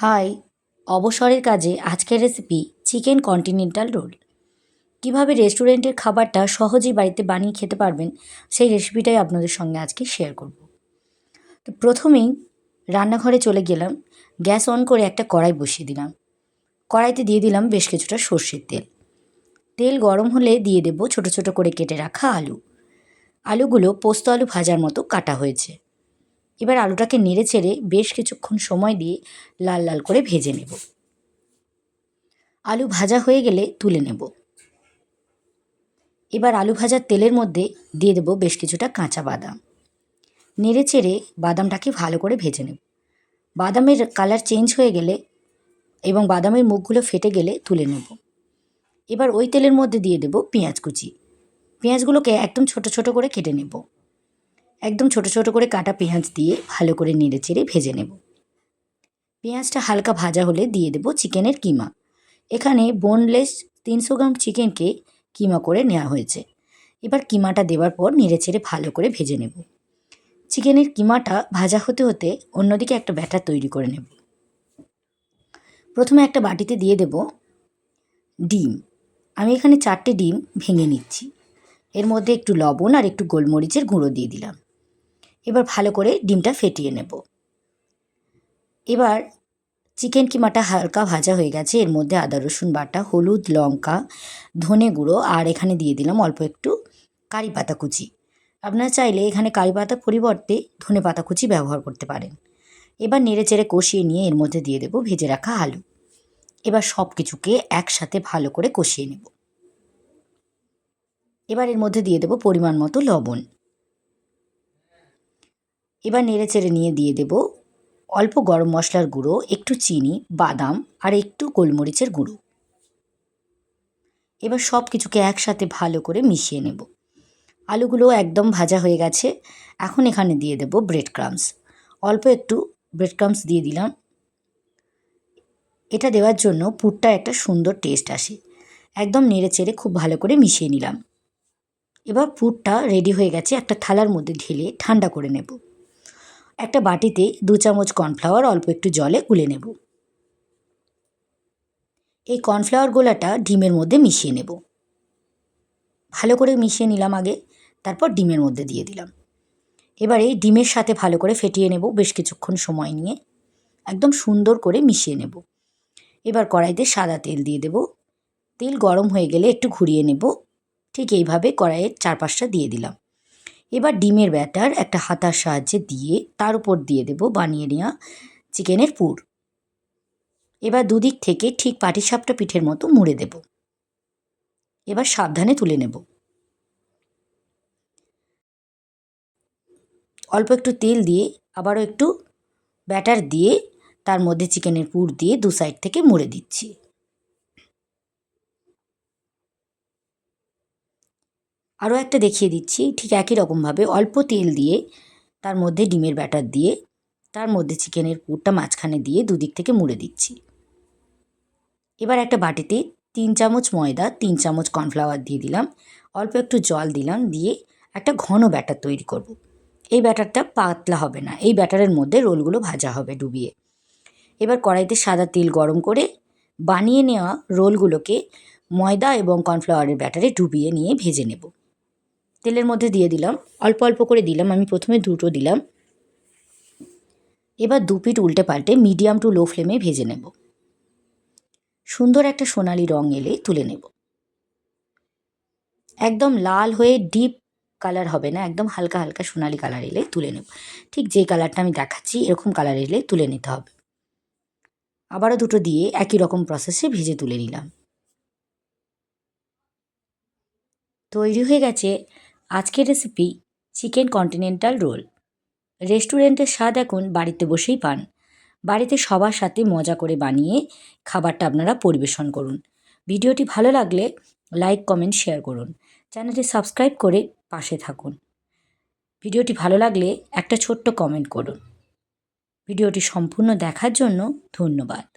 High, অবসরের কাজে আজকের রেসিপি চিকেন কন্টিনেন্টাল রোল কীভাবে রেস্টুরেন্টের খাবারটা সহজেই বাড়িতে বানিয়ে খেতে পারবেন, সেই রেসিপিটাই আপনাদের সঙ্গে আজকে শেয়ার করব। তো প্রথমেই রান্নাঘরে চলে গেলাম, গ্যাস অন করে একটা কড়াই বসিয়ে দিলাম। কড়াইতে দিয়ে দিলাম বেশ কিছুটা সর্ষের তেল। তেল গরম হলে দিয়ে দেব ছোট ছোট করে কেটে রাখা আলু। আলুগুলো পোস্ত আলু ভাজার মতো কাটা হয়েছে। এবার আলুটাকে নেড়ে চেড়ে বেশ কিছুক্ষণ সময় দিয়ে লাল লাল করে ভেজে নেব। আলু ভাজা হয়ে গেলে তুলে নেব। এবার আলু ভাজার তেলের মধ্যে দিয়ে দেবো বেশ কিছুটা কাঁচা বাদাম। নেড়ে চেড়ে বাদামটাকে ভালো করে ভেজে নেব। বাদামের কালার চেঞ্জ হয়ে গেলে এবং বাদামের মুখগুলো ফেটে গেলে তুলে নেব। এবার ওই তেলের মধ্যে দিয়ে দেব পেঁয়াজ কুচি। পেঁয়াজগুলোকে একদম ছোট ছোট করে কেটে নেব। একদম ছোট ছোট করে কাটা পেঁয়াজ দিয়ে ভালো করে নেড়ে চেড়ে ভেজে নেব। পেঁয়াজটা হালকা ভাজা হলে দিয়ে দেব চিকেনের কিমা। এখানে বোনলেস তিনশো গ্রাম চিকেনকে কিমা করে নেওয়া হয়েছে। এবার কিমাটা দেওয়ার পর নেড়ে চেড়ে ভালো করে ভেজে নেব। চিকেনের কিমাটা ভাজা হতে হতে অন্যদিকে একটা ব্যাটার তৈরি করে নেব। প্রথমে একটা বাটিতে দিয়ে দেব ডিম। আমি এখানে চারটে ডিম ভেঙে নিচ্ছি। এর মধ্যে একটু লবণ আর একটু গোলমরিচের গুঁড়ো দিয়ে দিলাম। এবার ভালো করে ডিমটা ফেটিয়ে নেব। এবার চিকেন কিমাটা হালকা ভাজা হয়ে গেছে। এর মধ্যে আদা, রসুন বাটা, হলুদ, লঙ্কা, ধনে গুঁড়ো আর এখানে দিয়ে দিলাম অল্প একটু কারি পাতা কুচি। আপনারা চাইলে এখানে কারি পাতার পরিবর্তে ধনে পাতা কুচি ব্যবহার করতে পারেন। এবার নেড়ে চেড়ে কষিয়ে নিয়ে এর মধ্যে দিয়ে দেবো ভেজে রাখা আলু। এবার সব কিছুকে একসাথে ভালো করে কষিয়ে নেব। এবার এর মধ্যে দিয়ে দেবো পরিমাণ মতো লবণ। এবার নেড়ে চেড়ে নিয়ে দিয়ে দেব অল্প গরম মশলার গুঁড়ো, একটু চিনি, বাদাম আর একটু গোলমরিচের গুঁড়ো। এবার সব কিছুকে একসাথে ভালো করে মিশিয়ে নেব। আলুগুলো একদম ভাজা হয়ে গেছে, এখন এখানে দিয়ে দেব ব্রেড ক্রামস অল্প একটু ব্রেড ক্রামস দিয়ে দিলাম। এটা দেওয়ার জন্য পুরটা একটা সুন্দর টেস্ট আসে। একদম নেড়ে চেড়ে খুব ভালো করে মিশিয়ে নিলাম। এবার পুরটা রেডি হয়ে গেছে একটা থালার মধ্যে ঢেলে ঠান্ডা করে নেব। একটা বাটিতে দু চামচ কর্নফ্লাওয়ার, অল্প একটু জলে গুলে নেব। এই কর্নফ্লাওয়ার গোলাটা ডিমের মধ্যে মিশিয়ে নেব। ভালো করে মিশিয়ে নিলাম আগে, তারপর ডিমের মধ্যে দিয়ে দিলাম। এবারে ডিমের সাথে ভালো করে ফেটিয়ে নেব বেশ কিছুক্ষণ সময় নিয়ে। একদম সুন্দর করে মিশিয়ে নেব। এবার কড়াইতে সাদা তেল দিয়ে দেব। তেল গরম হয়ে গেলে একটু ঘুরিয়ে নেব। ঠিক এইভাবে কড়াইয়ের চারপাশটা দিয়ে দিলাম। এবার ডিমের ব্যাটার একটা হাতার সাহায্যে দিয়ে তার উপর দিয়ে দেব বানিয়ে নেওয়া চিকেনের পুর। এবার দুদিক থেকে ঠিক পাটিসাপটা পিঠের মতো মুড়ে দেব। এবার সাবধানে তুলে নেব। অল্প একটু তেল দিয়ে আবারও একটু ব্যাটার দিয়ে তার মধ্যে চিকেনের পুর দিয়ে দু সাইড থেকে মুড়ে দিচ্ছি। আরও একটা দেখিয়ে দিচ্ছি, ঠিক একই রকমভাবে অল্প তেল দিয়ে, তার মধ্যে ডিমের ব্যাটার দিয়ে, তার মধ্যে চিকেনের পুরটা মাঝখানে দিয়ে দুদিক থেকে মুড়ে দিচ্ছি। এবার একটা বাটিতে তিন চামচ ময়দা, তিন চামচ কর্নফ্লাওয়ার দিয়ে দিলাম, অল্প একটু জল দিলাম, দিয়ে একটা ঘন ব্যাটার তৈরি করব। এই ব্যাটারটা পাতলা হবে না, এই ব্যাটারের মধ্যে রোলগুলো ভাজা হবে ডুবিয়ে। এবার কড়াইতে সাদা তেল গরম করে বানিয়ে নেওয়া রোলগুলোকে ময়দা এবং কর্নফ্লাওয়ারের ব্যাটারে ডুবিয়ে নিয়ে ভেজে নেব। তেলের মধ্যে দিয়ে দিলাম। অল্প অল্প করে দিলাম। আমি প্রথমে দুটো দিলাম। এবার দু পিঠ উল্টে পাল্টে মিডিয়াম টু লো ফ্লেমে ভেজে নেব। সুন্দর একটা সোনালি রং এলে তুলে নেব। একদম লাল হয়ে ডিপ কালার হবে না, একদম হালকা হালকা সোনালি কালার এলে তুলে নেব। ঠিক যে কালারটা আমি দেখাচ্ছি, এরকম কালার এলে তুলে নিতে হবে। আবারও দুটো দিয়ে একই রকম প্রসেসে ভেজে তুলে নিলাম। তৈরি হয়ে গেছে। আজকের রেসিপি চিকেন কন্টিনেন্টাল রোল রেস্টুরেন্টের স্বাদ এখন বাড়িতে বসেই পান। বাড়িতে সবার সাথে মজা করে বানিয়ে খাবারটা আপনারা পরিবেশন করুন। ভিডিওটি ভালো লাগলে লাইক কমেন্ট শেয়ার করুন। চ্যানেলটি সাবস্ক্রাইব করে পাশে থাকুন। ভিডিওটি ভালো লাগলে একটা ছোট্ট কমেন্ট করুন। ভিডিওটি সম্পূর্ণ দেখার জন্য ধন্যবাদ।